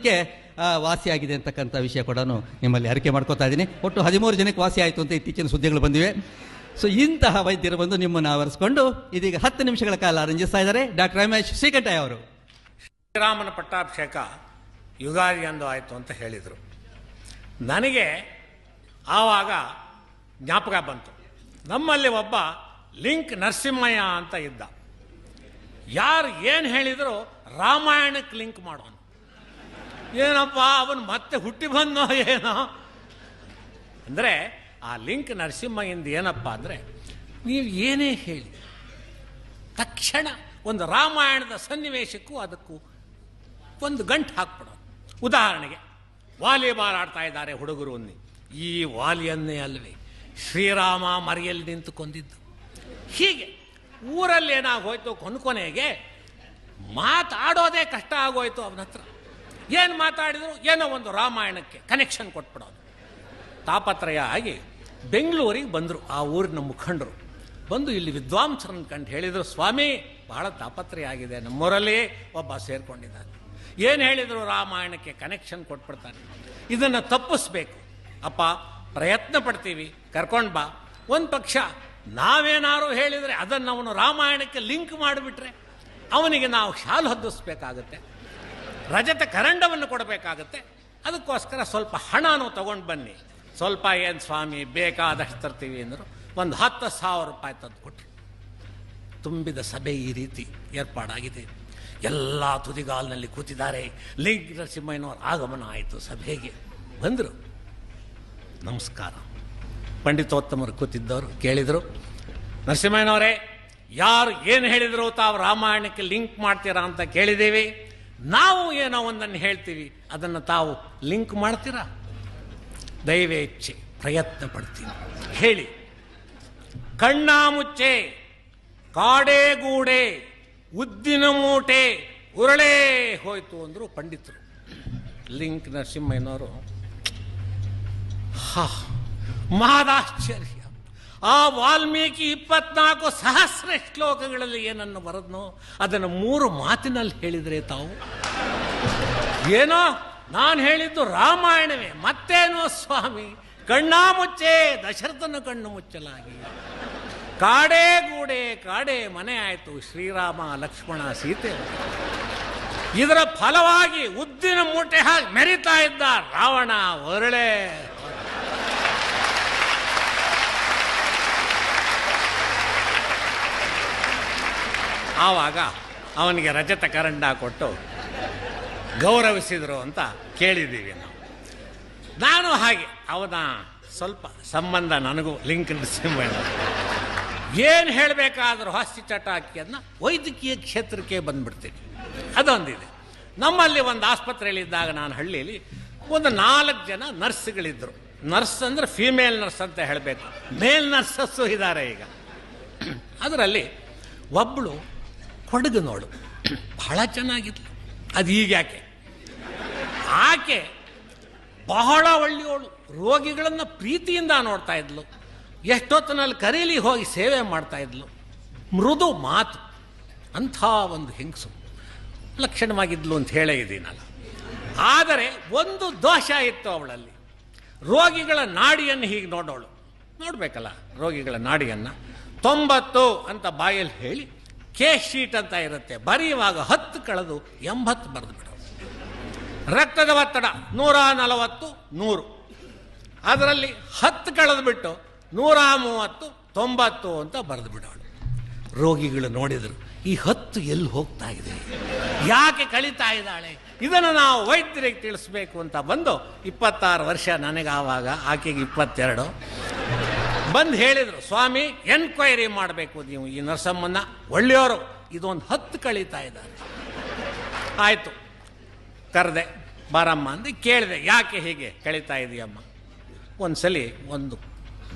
ಜನಕ್ಕೆ ವಾಸಿಯಾಗಿದೆ ಅಂತಕ್ಕಂಥ ವಿಷಯ ಕೂಡ ನಿಮ್ಮಲ್ಲಿ ಅರಿಕೆ ಮಾಡ್ಕೋತಾ ಇದ್ದೀನಿ. ಒಟ್ಟು ಹದಿಮೂರು ಜನಕ್ಕೆ ವಾಸಿ ಆಯಿತು ಅಂತ ಇತ್ತೀಚಿನ ಸುದ್ದಿಗಳು ಬಂದಿವೆ. ಸೊ ಇಂತಹ ವೈದ್ಯರು ಬಂದು ನಿಮ್ಮನ್ನು ಆವರಿಸಿಕೊಂಡು ಇದೀಗ ಹತ್ತು ನಿಮಿಷಗಳ ಕಾಲ ರಂಜಿಸ್ತಾ ಇದ್ದಾರೆ. ಡಾಕ್ಟರ್ ರಮೇಶ್ ಶ್ರೀಕಂಠಯ್ಯ ಅವರು. ಶ್ರೀರಾಮನ ಪಟ್ಟಾಭಿಷೇಕ ಯುಗಾದಿ ಅಂದು ಆಯಿತು ಅಂತ ಹೇಳಿದರು. ನನಗೆ ಆವಾಗ ಜ್ಞಾಪಕ ಬಂತು. ನಮ್ಮಲ್ಲಿ ಒಬ್ಬ ಲಿಂಕ್ ನರಸಿಂಹಯ್ಯ ಅಂತ ಇದ್ದ. ಯಾರು ಏನು ಹೇಳಿದರೂ ರಾಮಾಯಣಕ್ಕೆ ಲಿಂಕ್ ಮಾಡೋನು ಏನಪ್ಪ, ಅವನು ಮತ್ತೆ ಹುಟ್ಟಿ ಬಂದೋ ಏನೋ? ಅಂದರೆ ಆ ಲಿಂಕ್ ನರಸಿಂಹಯಿಂದ ಏನಪ್ಪ ಅಂದರೆ, ನೀವು ಏನೇ ಹೇಳಿ, ತಕ್ಷಣ ಒಂದು ರಾಮಾಯಣದ ಸನ್ನಿವೇಶಕ್ಕೂ ಅದಕ್ಕೂ ಒಂದು ಗಂಟು ಹಾಕ್ಬಿಡೋದು ಉದಾಹರಣೆಗೆ, ವಾಲಿಬಾಲ್ ಆಡ್ತಾ ಇದ್ದಾರೆ ಹುಡುಗರು ಅನ್ನಿ. ಈ ವಾಲಿಯನ್ನೇ ಅಲ್ವೇ, ಶ್ರೀರಾಮ ಮರೆಯಲ್ಲಿ ನಿಂತು ಕೊಂದಿದ್ದು ಹೀಗೆ ಊರಲ್ಲಿ ಏನಾಗೋಯ್ತು ಕೊನೆಗೆ ಮಾತಾಡೋದೇ ಕಷ್ಟ ಆಗೋಯ್ತು ಅವನ ಹತ್ರ ಏನು ಮಾತಾಡಿದ್ರು? ಏನೋ ಒಂದು ರಾಮಾಯಣಕ್ಕೆ ಕನೆಕ್ಷನ್ ಕೊಟ್ಬಿಡೋದು. ತಾಪತ್ರಯ ಆಗಿ ಬೆಂಗಳೂರಿಗೆ ಬಂದರು, ಆ ಊರಿನ ಮುಖಂಡರು. ಬಂದು ಇಲ್ಲಿ ವಿದ್ವಾಂಸರನ್ನು ಕಂಡು ಹೇಳಿದರು, ಸ್ವಾಮಿ, ಬಹಳ ತಾಪತ್ರಯ ಆಗಿದೆ, ನಮ್ಮೂರಲ್ಲಿ ಒಬ್ಬ ಸೇರಿಕೊಂಡಿದ್ದಾನೆ. ಏನು ಹೇಳಿದರು? ರಾಮಾಯಣಕ್ಕೆ ಕನೆಕ್ಷನ್ ಕೊಟ್ಬಿಡ್ತಾನೆ. ಇದನ್ನು ತಪ್ಪಿಸ್ಬೇಕು. ಅಪ್ಪ, ಪ್ರಯತ್ನ ಪಡ್ತೀವಿ, ಕರ್ಕೊಂಡು ಬಾ. ಒಂದು ಪಕ್ಷ, ನಾವೇನಾರು ಹೇಳಿದರೆ ಅದನ್ನು ಅವನು ರಾಮಾಯಣಕ್ಕೆ ಲಿಂಕ್ ಮಾಡಿಬಿಟ್ರೆ, ಅವನಿಗೆ ನಾವು ಶಾಲು ಹೊದಿಸ್ಬೇಕಾಗತ್ತೆ ರಜತ ಕರಂಡವನ್ನು ಕೊಡಬೇಕಾಗತ್ತೆ. ಅದಕ್ಕೋಸ್ಕರ ಸ್ವಲ್ಪ ಹಣನೂ ತಗೊಂಡು ಬನ್ನಿ. ಸ್ವಲ್ಪ ಏನು ಸ್ವಾಮಿ ಬೇಕಾದಷ್ಟು ತರ್ತೀವಿ ಅಂದರು ಒಂದು ಹತ್ತು ಸಾವಿರ ರೂಪಾಯಿ ತಂದು ಕೊಟ್ಟರು ತುಂಬಿದ ಸಭೆ ಈ ರೀತಿ ಏರ್ಪಾಡಾಗಿದೆ. ಎಲ್ಲ ತುದಿಗಾಲಿನಲ್ಲಿ ಕೂತಿದ್ದಾರೆ. ಲಿಂಗ್ ನರಸಿಂಹಯ್ಯನವರ ಆಗಮನ ಆಯಿತು ಸಭೆಗೆ. ಬಂದರು. ನಮಸ್ಕಾರ. ಪಂಡಿತೋತ್ತಮರು ಕೂತಿದ್ದವರು, ಕೇಳಿದರು. ನರಸಿಂಹಯ್ಯನವರೇ, ಯಾರು ಏನು ಹೇಳಿದರು ತಾವು ರಾಮಾಯಣಕ್ಕೆ ಲಿಂಕ್ ಮಾಡ್ತೀರಾ ಅಂತ ಕೇಳಿದ್ದೀವಿ. ನಾವು ಏನೋ ಒಂದನ್ನು ಹೇಳ್ತೀವಿ, ಅದನ್ನು ತಾವು ಲಿಂಕ್ ಮಾಡ್ತೀರಾ? ದೈವೇಚ್ಛೆ ಪ್ರಯತ್ನ ಪಡ್ತೀನಿ. ಹೇಳಿ. ಕಣ್ಣಾ ಮುಚ್ಚೆ ಕಾಡೇಗೂಡೆ ಉದ್ದಿನ ಮೂಟೆ, ಉರಳೇ ಹೋಯ್ತು ಅಂದರು ಪಂಡಿತರು. ಲಿಂಕ್ ನರಸಿಂಹಯ್ಯನವರು ಹಾ, ಮಹದಾಶ್ಚರ್ಯ. ಆ ವಾಲ್ಮೀಕಿ ಇಪ್ಪತ್ನಾಲ್ಕು ಸಹಸ್ರ ಶ್ಲೋಕಗಳಲ್ಲಿ ಏನನ್ನು ಬರದ್ನೋ ಅದನ್ನು ಮೂರು ಮಾತಿನಲ್ಲಿ ಹೇಳಿದರೆ ತಾವು? ಏನೋ ನಾನು ಹೇಳಿದ್ದು ರಾಮಾಯಣವೇ, ಮತ್ತೇನೋ ಸ್ವಾಮಿ, ಕಣ್ಣಾ ಮುಚ್ಚೆ, ದಶರಥನ ಕಣ್ಣು ಮುಚ್ಚಲಾಗಿ. ಕಾಡೇ ಗೂಡೆ, ಕಾಡೇ ಮನೆ ಆಯಿತು, ಶ್ರೀರಾಮ, ಲಕ್ಷ್ಮಣ, ಸೀತೆ. ಇದರ ಫಲವಾಗಿ ಉದ್ದಿನ ಮೂಟೆ ಹಾಗೆ ಮೆರಿತಾ ಇದ್ದ ರಾವಣ, ಒರಳೆ. ಆವಾಗ ಅವನಿಗೆ ರಜತ ಕರಂಡ ಕೊಟ್ಟು ಗೌರವಿಸಿದರು ಅಂತ ಕೇಳಿದ್ದೀವಿ ನಾವು. ನಾನು ಹಾಗೆ, ಅವನ ಸ್ವಲ್ಪ ಸಂಬಂಧ ನನಗೂ ಲಿಂಕ್ ನರಸಿಂಹಯ್ಯ ಏನು ಹೇಳಬೇಕಾದ್ರೂ ಹಾಸ್ಯ ಚಟಾಕಿಯನ್ನು ವೈದ್ಯಕೀಯ ಕ್ಷೇತ್ರಕ್ಕೆ ಬಂದ್ಬಿಡ್ತೀನಿ. ಅದೊಂದಿದೆ. ನಮ್ಮಲ್ಲಿ ಒಂದು ಆಸ್ಪತ್ರೆಯಲ್ಲಿದ್ದಾಗ ನಾನು ಹಳ್ಳಿಯಲ್ಲಿ ಒಂದು ನಾಲ್ಕು ಜನ ನರ್ಸ್ಗಳಿದ್ದರು ನರ್ಸ್ ಅಂದರೆ ಫೀಮೇಲ್ ನರ್ಸ್ ಅಂತ ಹೇಳಬೇಕು. ಮೇಲ್ ನರ್ಸಸ್ಸು ಇದ್ದಾರೆ ಈಗ. ಅದರಲ್ಲಿ ಒಬ್ಬಳು ಕೊಡಗನೋಳು ಬಹಳ ಚೆನ್ನಾಗಿತ್ತು. ಅದು ಈಗ ಯಾಕೆ? ಆಕೆ ಬಹಳ ಒಳ್ಳೆಯವಳು. ರೋಗಿಗಳನ್ನು ಪ್ರೀತಿಯಿಂದ ನೋಡ್ತಾ ಇದ್ಲು. ಎಷ್ಟೊತ್ತಿನಲ್ಲಿ ಕರೀಲಿ ಹೋಗಿ ಸೇವೆ ಮಾಡ್ತಾ ಇದ್ಲು. ಮೃದು ಮಾತು. ಅಂಥ ಒಂದು ಹೆಂಗಸು. ಲಕ್ಷಣವಾಗಿದ್ಲು ಅಂತ ಹೇಳೇ ಇದ್ದೀನಲ್ಲ. ಆದರೆ ಒಂದು ದೋಷ ಇತ್ತು ಅವಳಲ್ಲಿ. ರೋಗಿಗಳ ನಾಡಿಯನ್ನು ಹೀಗೆ ನೋಡೋಳು. ನೋಡಬೇಕಲ್ಲ ರೋಗಿಗಳ ನಾಡಿಯನ್ನು. ತೊಂಬತ್ತು ಅಂತ ಬಾಯಲ್ಲಿ ಹೇಳಿ ಕೇಸ್ ಶೀಟ್ ಅಂತ ಇರುತ್ತೆ. ಬರೆಯುವಾಗ ಹತ್ತು ಕಳೆದು ಎಂಬತ್ತು ಬರೆದು ಬಿಡೋದು ರಕ್ತದ ಒತ್ತಡ ನೂರ ನಲವತ್ತು, ನೂರು. ಅದರಲ್ಲಿ ಹತ್ತು ಕಳೆದು ಬಿಟ್ಟು ನೂರ ಮೂವತ್ತು, ತೊಂಬತ್ತು ಅಂತ ಬರೆದು ಬಿಡೋಣ. ರೋಗಿಗಳು ನೋಡಿದರು, ಈ ಹತ್ತು ಎಲ್ಲಿ ಹೋಗ್ತಾ ಇದೆ? ಯಾಕೆ ಕಳೀತಾ ಇದ್ದಾಳೆ? ಇದನ್ನು ನಾವು ವೈದ್ಯರಿಗೆ ತಿಳಿಸ್ಬೇಕು ಅಂತ ಬಂದು ಇಪ್ಪತ್ತಾರು ವರ್ಷ ನನಗೆ ಆವಾಗ ಆಕೆಗೆ ಇಪ್ಪತ್ತೆರಡು. ಬಂದು ಹೇಳಿದರು, ಸ್ವಾಮಿ ಎನ್ಕ್ವೈರಿ ಮಾಡಬೇಕು ನೀವು ಈ ನರಸಮ್ಮನ ಒಳ್ಳೆಯವರು, ಇದೊಂದು ಹತ್ತು ಕಳೀತಾ ಇದ್ದಾರೆ. ಆಯಿತು. ಕರೆದೆ, ಬಾರಮ್ಮ ಅಂದು, ಕೇಳಿದೆ, ಯಾಕೆ ಹೀಗೆ ಕಳೀತಾ ಇದೆಯಮ್ಮ? ಒಂದ್ಸಲಿ ಒಂದು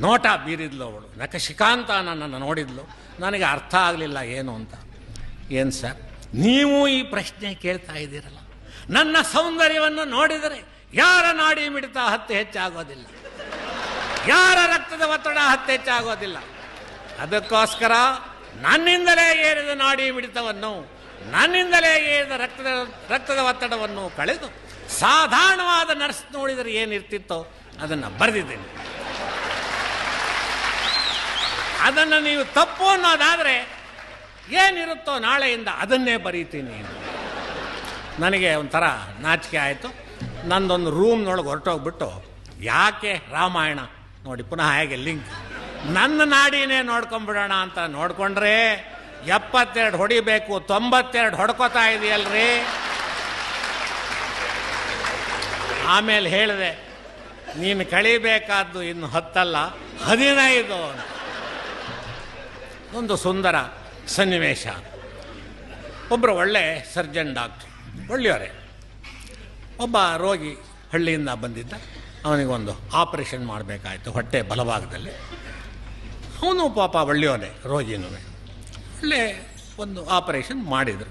ನೋಟ ಬೀರಿದ್ಲು ಅವಳು. ನಖಶಿಕಾಂತ ನನ್ನನ್ನು ನೋಡಿದ್ಲು. ನನಗೆ ಅರ್ಥ ಆಗಲಿಲ್ಲ ಏನು ಅಂತ. ಏನು ಸರ್, ನೀವು ಈ ಪ್ರಶ್ನೆ ಕೇಳ್ತಾ ಇದ್ದೀರಲ್ಲ. ನನ್ನ ಸೌಂದರ್ಯವನ್ನು ನೋಡಿದರೆ ಯಾರ ನಾಡಿ ಮಿಡಿತ ಹತ್ತು ಹೆಚ್ಚಾಗೋದಿಲ್ಲ. ಯಾರ ರಕ್ತದ ಒತ್ತಡ ಹತ್ತೆಚ್ಚಾಗೋದಿಲ್ಲ ಅದಕ್ಕೋಸ್ಕರ ನನ್ನಿಂದಲೇ ಏರಿದ ನಾಡಿ ಮಿಡಿತವನ್ನು, ನನ್ನಿಂದಲೇ ಏರಿದ ರಕ್ತದ ರಕ್ತದ ಒತ್ತಡವನ್ನು ಕಳೆದು ಸಾಧಾರಣವಾದ ನರ್ಸ್ ನೋಡಿದರೆ ಏನಿರ್ತಿತ್ತೋ ಅದನ್ನು ಬರೆದಿದ್ದೇನೆ. ಅದನ್ನು ನೀವು ತಪ್ಪು ಅನ್ನೋದಾದರೆ ಏನಿರುತ್ತೋ ನಾಳೆಯಿಂದ ಅದನ್ನೇ ಬರೀತೀನಿ ನನಗೆ ಒಂಥರ ನಾಚಿಕೆ ಆಯಿತು. ನಂದೊಂದು ರೂಮ್ನೊಳಗೆ ಹೊರಟೋಗ್ಬಿಟ್ಟು ಯಾಕೆ ರಾಮಾಯಣ ನೋಡಿ, ಪುನಃ ಹೇಗೆ ಲಿಂಕ್? ನನ್ನ ನಾಡಿನೇ ನೋಡ್ಕೊಂಬಿಡೋಣ ಅಂತ ನೋಡ್ಕೊಂಡ್ರೆ ಎಪ್ಪತ್ತೆರಡು ಹೊಡಿಬೇಕು, ತೊಂಬತ್ತೆರಡು ಹೊಡ್ಕೋತಾ ಇದೆಯಲ್ರಿ? ಆಮೇಲೆ ಹೇಳಿದೆ, ನೀನು ಕಳಿಬೇಕಾದ್ದು ಇನ್ನು ಹತ್ತಲ್ಲ, ಹದಿನೈದು. ಒಂದು ಸುಂದರ ಸನ್ನಿವೇಶ. ಒಬ್ಬರು ಒಳ್ಳೆ ಸರ್ಜನ್ ಡಾಕ್ಟ್ರು, ಒಳ್ಳೆಯವರೇ. ಒಬ್ಬ ರೋಗಿ ಹಳ್ಳಿಯಿಂದ ಬಂದಿದ್ದ. ಅವನಿಗೊಂದು ಆಪರೇಷನ್ ಮಾಡಬೇಕಾಯಿತು ಹೊಟ್ಟೆ ಬಲಭಾಗದಲ್ಲಿ. ಅವನು ಪಾಪ ಒಳ್ಳೆಯವನೇ ರೋಗಿನೂ ಒಳ್ಳೆ ಒಂದು ಆಪರೇಷನ್ ಮಾಡಿದರು.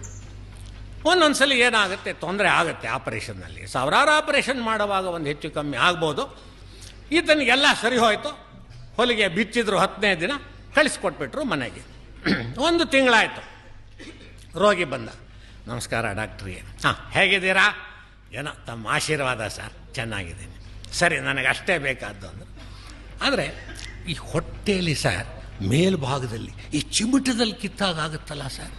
ಒಂದೊಂದು ಸಲ ಏನಾಗುತ್ತೆ, ತೊಂದರೆ ಆಗುತ್ತೆ ಆಪರೇಷನ್ನಲ್ಲಿ. ಸಾವಿರಾರು ಆಪರೇಷನ್ ಮಾಡುವಾಗ ಒಂದು ಹೆಚ್ಚು ಕಮ್ಮಿ ಆಗ್ಬೋದು. ಈತನಿಗೆಲ್ಲ ಸರಿ ಹೋಯಿತು. ಹೊಲಿಗೆ ಬಿಚ್ಚಿದ್ರು ಹತ್ತನೇ ದಿನ, ಕಳಿಸ್ಕೊಟ್ಬಿಟ್ರು ಮನೆಗೆ. ಒಂದು ತಿಂಗಳಾಯಿತು. ರೋಗಿ ಬಂದ, ನಮಸ್ಕಾರ ಡಾಕ್ಟ್ರಿಗೆ ಹಾಂ, ಹೇಗಿದ್ದೀರಾ? ಏನೋ, ತಮ್ಮ ಆಶೀರ್ವಾದ ಸರ್, ಚೆನ್ನಾಗಿದ್ದೀನಿ. ಸರಿ, ನನಗೆ ಅಷ್ಟೇ ಬೇಕಾದ್ದು ಅಂದರು. ಆದರೆ ಈ ಹೊಟ್ಟೆಯಲ್ಲಿ ಸರ್, ಮೇಲ್ಭಾಗದಲ್ಲಿ, ಈ ಚಿಮಟದಲ್ಲಿ ಕಿತ್ತಾಗ ಆಗುತ್ತಲ್ಲ ಸರ್?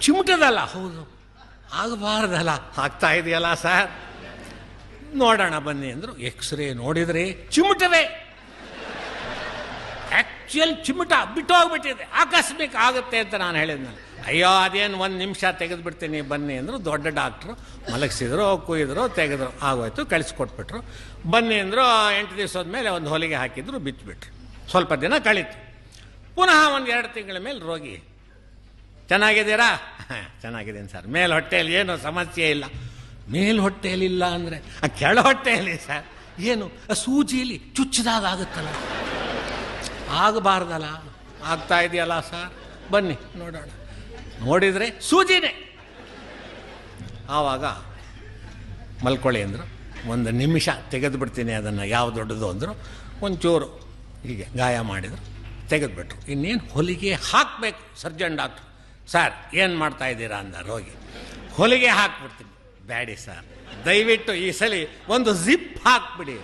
ಚಿಮಟದಲ್ಲ, ಹೌದು. ಆಗಬಾರ್ದಲ್ಲ. ಆಗ್ತಾ ಇದೆಯಲ್ಲ ಸರ್? ನೋಡೋಣ ಬನ್ನಿ ಅಂದರು. ಎಕ್ಸ್ರೇ ನೋಡಿದರೆ ಚಿಮಟವೇ. ಆ್ಯಕ್ಚುಯಲ್ ಚಿಮಟ ಬಿಟ್ಟೋಗ್ಬಿಟ್ಟಿದೆ. ಆಕಸ್ಮಿಕ ಆಗುತ್ತೆ ಅಂತ ನಾನು ಹೇಳಿದ್ನಲ್ಲ. ಅಯ್ಯೋ, ಅದೇನು ಒಂದು ನಿಮಿಷ ತೆಗೆದುಬಿಡ್ತೀನಿ, ಬನ್ನಿ ಅಂದರು ದೊಡ್ಡ ಡಾಕ್ಟ್ರು. ಮಲಗಿಸಿದ್ರು ಕುಯ್ದರು ತೆಗೆದ್ರು. ಆಗೋಯ್ತು, ಕಳಿಸ್ಕೊಟ್ಬಿಟ್ರು. ಬನ್ನಿ ಅಂದರು ಎಂಟು ದಿವಸದ ಮೇಲೆ ಒಂದು ಹೊಲಿಗೆ ಹಾಕಿದ್ರು ಬಿಚ್ಚಿಬಿಟ್ರು ಸ್ವಲ್ಪ ದಿನ ಕಳೀತು. ಪುನಃ ಒಂದು ಎರಡು ತಿಂಗಳ ಮೇಲೆ ರೋಗಿ. ಚೆನ್ನಾಗಿದ್ದೀರಾ? ಚೆನ್ನಾಗಿದ್ದೀನಿ ಸರ್. ಮೇಲ್ ಹೊಟ್ಟೆಯಲ್ಲಿ ಏನು ಸಮಸ್ಯೆ ಇಲ್ಲ. ಮೇಲ್ ಹೊಟ್ಟೆಯಲ್ಲಿಲ್ಲ ಅಂದರೆ, ಆ ಕೆಳ ಹೊಟ್ಟೆಯಲ್ಲಿ ಸರ್, ಏನು, ಆ ಸೂಜಿಯಲ್ಲಿ ಚುಚ್ಚಿದಾಗ ಆಗುತ್ತಲ್ಲ? ಆಗಬಾರ್ದಲ್ಲ? ಆಗ್ತಾ ಇದೆಯಲ್ಲ ಸರ್? ಬನ್ನಿ, ನೋಡೋಣ. ನೋಡಿದರೆ ಸೂಜಿನೇ. ಆವಾಗ ಮಲ್ಕೊಳ್ಳಿ ಅಂದರು. ಒಂದು ನಿಮಿಷ ತೆಗೆದು ಬಿಡ್ತೀನಿ ಅದನ್ನು ಯಾವ ದೊಡ್ಡದು ಅಂದರು. ಒಂಚೂರು ಹೀಗೆ ಗಾಯ ಮಾಡಿದರು. ತೆಗೆದುಬಿಟ್ರು. ಇನ್ನೇನು ಹೊಲಿಗೆ ಹಾಕಬೇಕು? ಸರ್ಜನ್ ಡಾಕ್ಟ್ರು, ಸರ್, ಏನು ಮಾಡ್ತಾ ಇದ್ದೀರಾ? ಅಂದ ರೋಗಿ ಹೊಲಿಗೆ ಹಾಕ್ಬಿಡ್ತೀನಿ. ಬ್ಯಾಡಿ, ಸರ್. ದಯವಿಟ್ಟು ಈ ಸಲ ಒಂದು ಜಿಪ್ ಹಾಕ್ಬಿಡಿ.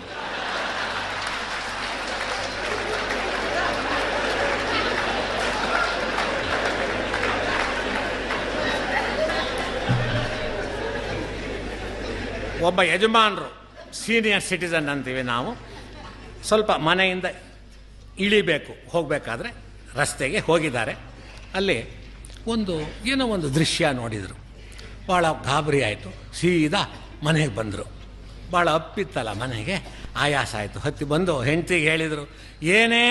ಒಬ್ಬ ಯಜಮಾನರು ಸೀನಿಯರ್ ಸಿಟಿಸನ್ ಅಂತೀವಿ ನಾವು. ಸ್ವಲ್ಪ ಮನೆಯಿಂದ ಇಳಿಬೇಕು, ಹೋಗಬೇಕಾದ್ರೆ ರಸ್ತೆಗೆ ಹೋಗಿದ್ದಾರೆ. ಅಲ್ಲಿ ಒಂದು ಏನೋ ಒಂದು ದೃಶ್ಯ ನೋಡಿದರು. ಭಾಳ ಗಾಬರಿ ಆಯಿತು. ಸೀದಾ ಮನೆಗೆ ಬಂದರು. ಭಾಳ ಅಪ್ಪಿತ್ತಲ್ಲ ಮನೆಗೆ. ಆಯಾಸ ಆಯಿತು. ಹತ್ತಿ ಬಂದು ಹೆಂಡತಿಗೆ ಹೇಳಿದರು, ಏನೇ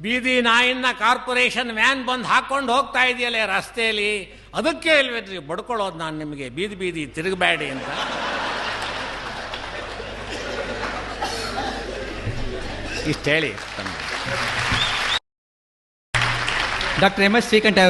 ಬೀದಿ ನಾಯಿನ ಕಾರ್ಪೊರೇಷನ್ ವ್ಯಾನ್ ಬಂದು ಹಾಕ್ಕೊಂಡು ಹೋಗ್ತಾ ಇದೆಯಲ್ಲ ರಸ್ತೆಯಲ್ಲಿ? ಅದಕ್ಕೆ ಇಲ್ವೇನ್ರಿ ಬಡ್ಕೊಳ್ಳೋದು ನಾನು ನಿಮಗೆ. ಬೀದಿ ಬೀದಿ ತಿರುಗಬೇಡಿ ಅಂತ. is Taylor. Dr. M.S. Srikanth,